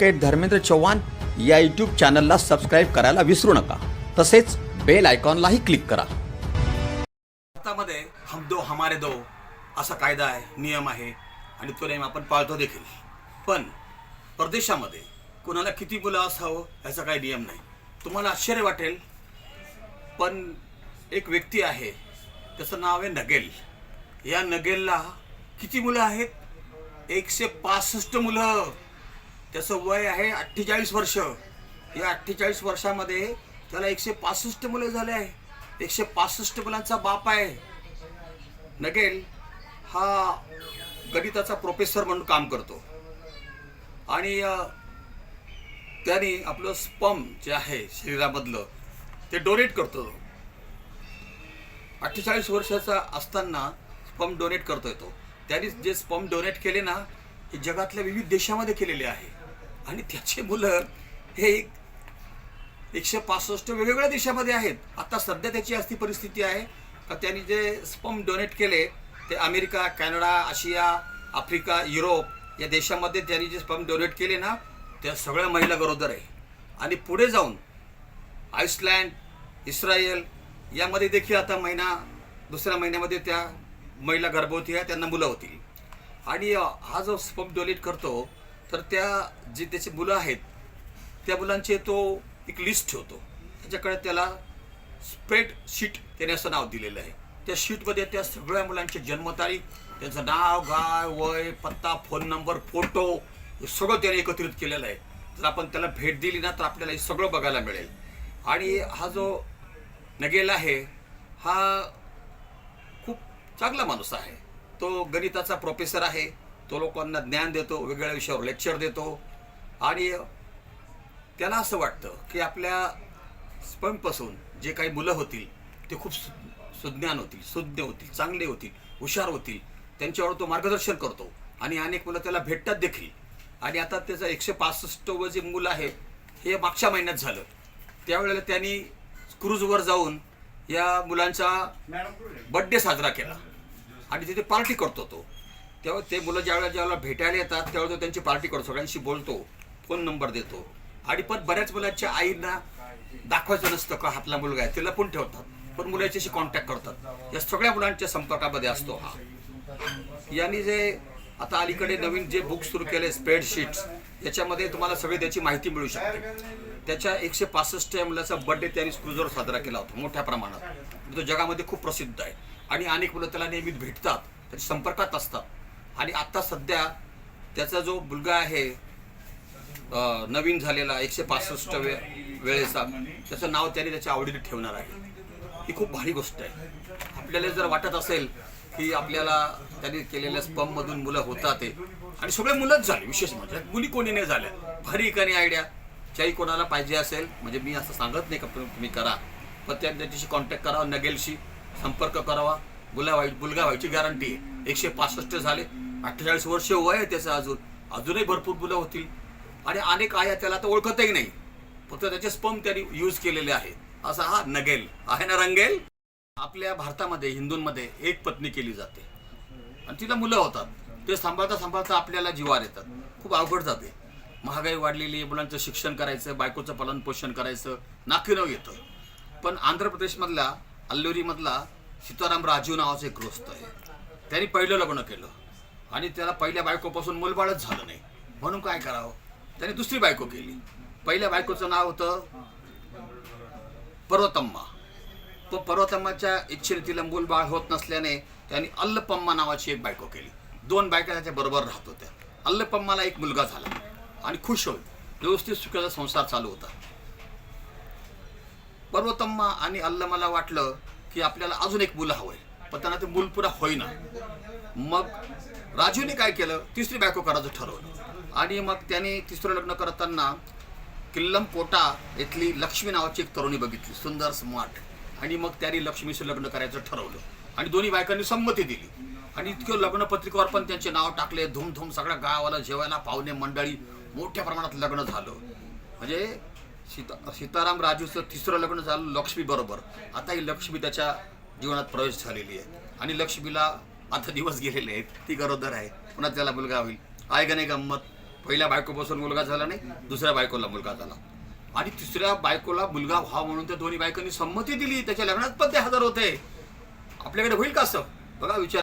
Advocate Dharmendra Chavan या YouTube चॅनलला subscribe करायला विसरू नका. तसेच बेल आयकॉनलाही क्लिक करा. भारतामध्ये हम दो हमारे दो असा कायदा आहे नियम आहे आणि तो नियम आपण पाळतो देखील. पण परदेशामध्ये कोणाला किती मुलं असावं याचा काही नियम नाही. तुम्हाला आश्चर्य वाटेल पण एक व्यक्ती आहे त्याचं नाव आहे नगेल. या नगेलला किती मुलं आहेत? एकशे पासष्ट मुलं. त्याचं वय आहे अठ्ठेचाळीस वर्ष. या अठ्ठेचाळीस वर्षामध्ये त्याला एकशे पासष्ट मुलं झाले आहे. एकशे पासष्ट मुलांचा बाप आहे. नगेल हा गणिताचा प्रोफेसर म्हणून काम करतो. आणि त्याने आपलं स्पम जे आहे शरीरामधलं ते डोनेट करतो. अठ्ठेचाळीस वर्षाचा असताना स्पम डोनेट करतोय तो. त्याने जे स्पम डोनेट केले ना हे जगातल्या विविध देशामध्ये केलेले आहे. आणि त्याचे मुलं हे एकशे पासष्ट वेगवेगळ्या देशामध्ये आहेत. आता सध्या त्याची अशी परिस्थिती आहे. का त्यांनी जे स्पम डोनेट केले ते America Canada Asia Africa Europe या देशामध्ये त्यांनी जे स्पम डोनेट केले ना त्या सगळ्या महिला गरोदर आहे. आणि पुढे जाऊन आईसलँड इस्रायल यामध्ये देखील आता महिना दुसऱ्या महिन्यामध्ये त्या महिला गर्भवती आहे त्यांना मुलं होतील. आणि हा जो स्पम डोनेट करतो तर त्या जी त्याची मुलं आहेत त्या मुलांचे तो एक लिस्ट ठेवतो. त्याच्याकडे त्याला स्प्रेड शीट त्याने असं नाव दिलेलं आहे. त्या शीटमध्ये त्या सगळ्या मुलांची जन्मतारीख त्यांचं नाव गाय वय पत्ता फोन नंबर फोटो हे सगळं त्याने एकत्रित केलेलं आहे. जर आपण त्याला भेट दिली ना तर आपल्याला हे सगळं बघायला मिळेल. आणि हा जो नगेल आहे हा खूप चांगला माणूस आहे. तो गणिताचा प्रोफेसर आहे. तो लोकांना ज्ञान देतो वेगवेगळ्या विषयावर लेक्चर देतो. आणि त्याला असं वाटतं की आपल्या स्पमपासून जे काही मुलं होतील ते खूप सु सुज्ञान होतील सुज्ञ होतील चांगले होतील हुशार होतील. त्यांच्यावर तो मार्गदर्शन करतो. आणि अनेक मुलं त्याला भेटतात देखील. आणि आता त्याचं एकशे पासष्ट व जे मुलं आहे हे मागच्या महिन्यात झालं. त्यावेळेला त्यांनी क्रूजवर जाऊन या मुलांचा बड्डे साजरा केला. आणि तिथे पार्टी करतो तो. तेव्हा ते मुलं ज्यावेळेला ज्यावेळेला भेटायला येतात त्यावेळेला तो त्यांची पार्टी करतो सगळ्यांशी बोलतो फोन नंबर देतो. आणि पण बऱ्याच मुलांच्या आईंना दाखवायचं नसतं का आपला मुलगा आहे ते लपून ठेवतात. पण मुलाच्याशी कॉन्टॅक्ट करतात. या सगळ्या मुलांच्या संपर्कामध्ये असतो हा. यांनी जे आता अलीकडे नवीन जे बुक सुरू केले स्प्रेडशीट्स याच्यामध्ये तुम्हाला सगळी त्याची माहिती मिळू शकते. त्याच्या एकशे पासष्ट या मुलाचा बर्थडे त्यांनी क्रुझर साजरा केला होता मोठ्या प्रमाणात. तो जगामध्ये खूप प्रसिद्ध आहे. आणि अनेक मुलं त्याला नेहमी भेटतात त्याच्या संपर्कात असतात. आणि आत्ता सध्या त्याचा जो मुलगा आहे नवीन झालेला एकशे पासष्ट वे वेळेचा त्याचं नाव त्याने त्याच्या आवडीने ठेवणार आहे. ही खूप भारी गोष्ट आहे. आपल्याला जर वाटत असेल की आपल्याला त्यांनी केलेल्या स्पममधून मुलं होतात ते. आणि सगळे मुलंच झाले विशेष म्हणजे. मुली कोणी नाही झाल्या. भारी एकाने आयडिया ज्याही कोणाला पाहिजे असेल म्हणजे मी असं सांगत नाही का तुम्ही तुम्ही करा. पण त्या त्याच्याशी कॉन्टॅक्ट करावा नगेलशी संपर्क करावा. मुला व्हाय मुलगा व्हायची गॅरंटी आहे. एकशे पासष्ट झाले. अठ्ठेचाळीस वर्ष वय आहे त्याचं अजून. अजूनही भरपूर मुलं होतील. आणि अनेक आया त्याला आता ओळखतही नाही. फक्त त्याचे स्पम त्यांनी यूज केलेले आहे. असा हा नगेल. आहे ना रंगेल? आपल्या भारतामध्ये हिंदूंमध्ये एक पत्नी केली जाते. आणि तिला मुलं होतात. ते सांभाळता सांभाळता आपल्याला जीवार येतात. खूप अवघड जाते. महागाई वाढलेली मुलांचं शिक्षण करायचं बायकोचं पालन पोषण करायचं नाकीनव येतं. पण आंध्र प्रदेशमधला अल्लुरीमधला सीताराम राजू नावाचा एक ग्रस्त आहे. त्यांनी पहिलं लग्न केलं. आणि त्याला पहिल्या बायकोपासून मुलबाळच झालं नाही. म्हणून काय करावं? त्याने दुसरी बायको केली. पहिल्या बायकोचं नाव होतं पर्वतम्मा. तो पर्वतम्माच्या इच्छेने तिला मूलबाळ होत नसल्याने त्यांनी अल्लपम्मा नावाची एक बायको केली. दोन बायका त्याच्या बरोबर राहत होत्या. अल्लपम्माला एक मुलगा झाला. आणि खुश होईल व्यवस्थित सुखाचा संसार चालू होता. पर्वतम्मा आणि अल्लमाला वाटलं की आपल्याला अजून एक मुलं हवंय. पण त्यांना ते मूल पुरा होईना. मग राजूने काय केलं? तिसरी बायको करायचं ठरवलं. आणि मग त्याने तिसरं लग्न करताना किल्लम कोटा इथली लक्ष्मी नावाची एक तरुणी बघितली सुंदर स्मार्ट आणि मग त्याने लक्ष्मीचं लग्न करायचं ठरवलं. आणि दोन्ही बायकांनी संमती दिली. आणि इतकं लग्नपत्रिकेवर पण त्यांचे नाव टाकले धूमधूम सगळ्या गावाला जेवायला पाहुणे मंडळी मोठ्या प्रमाणात लग्न झालं. म्हणजे सीता सीताराम राजूचं तिसरं लग्न झालं लक्ष्मी बरोबर. आता ही लक्ष्मी त्याच्या जीवनात प्रवेश झालेली आहे. आणि लक्ष्मीला आता दिवस गेलेले आहेत. ती गरोदर आहे. पुन्हा त्याला मुलगा होईल. आहे का नाही गंमत? पहिल्या बायकोपासून मुलगा झाला नाही दुसऱ्या बायकोला मुलगा झाला. आणि तिसऱ्या बायकोला मुलगा व्हा म्हणून त्या दोन्ही बायकांनी संमती दिली. त्याच्या लग्नात पण ते हजर होते. आपल्याकडे होईल का असं? बघा विचार